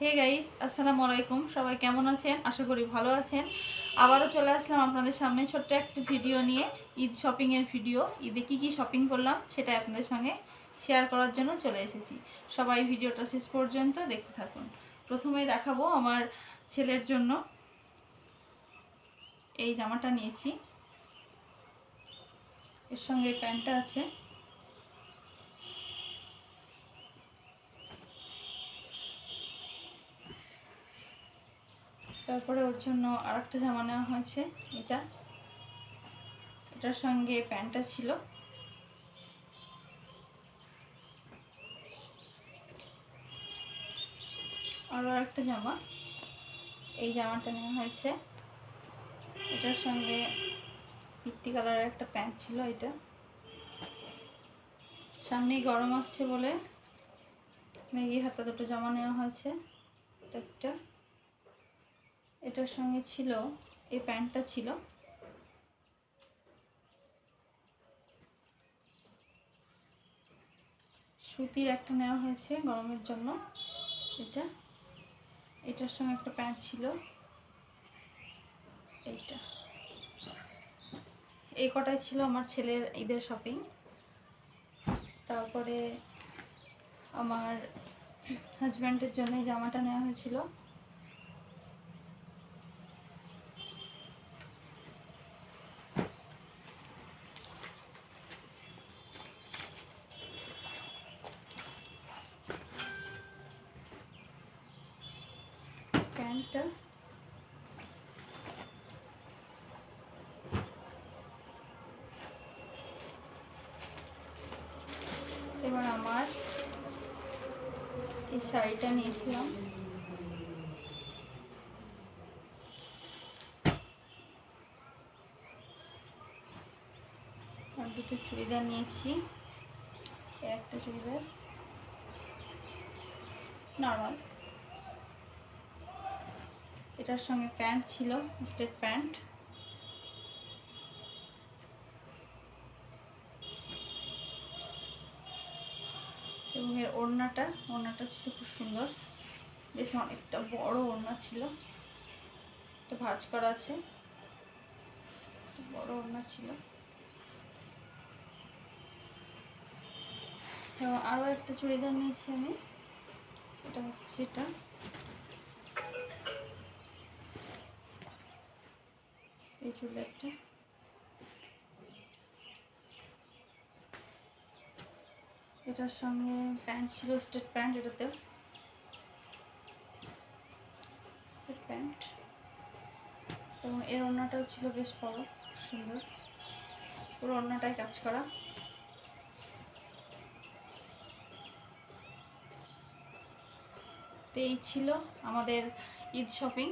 Hey guys আসসালামু আলাইকুম। সবাই কেমন আছেন? আশা করি ভালো আছেন। আবারও চলে আসলাম আপনাদের সামনে ছোট্ট একটা ভিডিও নিয়ে, ঈদ শপিংয়ের ভিডিও ঈদে কী কী শপিং করলাম সেটা আপনাদের সঙ্গে শেয়ার করার জন্য চলে এসেছি। সবাই ভিডিওটা শেষ পর্যন্ত দেখতে থাকুন। প্রথমে দেখাবো আমার ছেলের জন্য এই জামাটা নিয়েছি। এর সঙ্গে প্যান্টটা আছে। তারপরে ওর জন্য আর একটা জামা নেওয়া হয়েছে, এটা। এটার সঙ্গে প্যান্টটা ছিল। আরও একটা জামা। এই জামাটা নেওয়া হয়েছে। এটার সঙ্গে পিত্তি কালারের একটা প্যান্ট ছিল এটা। সামনেই গরম আসছে বলে ম্যাগি হাতা দুটো জামা নেওয়া হয়েছে। একটা। এটার সঙ্গে ছিল, এই প্যান্টটা ছিল। সুতির একটা নেওয়া হয়েছে গরমের জন্য, এটা। এটার সঙ্গে একটা প্যান্ট ছিল, এইটা। এই কটাই ছিল আমার ছেলের ঈদের শপিং। তারপরে আমার হাজব্যান্ডের জন্য জামাটা নেওয়া হয়েছিল। প্যান্টটা। এবার আমার এই শাড়িটা নিয়েছিলাম। আর দুটো চুড়িদার নিয়েছি। একটা চুড়িদার। নর্মাল। এটার সঙ্গে প্যান্ট ছিল, স্টেট প্যান্ট। এবং এর ওড়নাটা ওড়নাটা ছিল খুব সুন্দর। বেশ অনেকটা বড় ওড়না ছিল। একটা ভাঁজ করা আছে। বড় ওড়না ছিল। এবং আরও একটা চুড়িদার নিয়েছি আমি। সেটা হচ্ছে এটা। এই চুড়িদারটা এটার সঙ্গে প্যান্ট ছিল, স্টেট প্যান্ট এটাতে। Straight pant. এবং এর ওড়নাটাও ছিল বেশ বড়, সুন্দর। পুরো ওড়নাটাই কাজ করা। তো এই ছিল আমাদের ঈদ শপিং।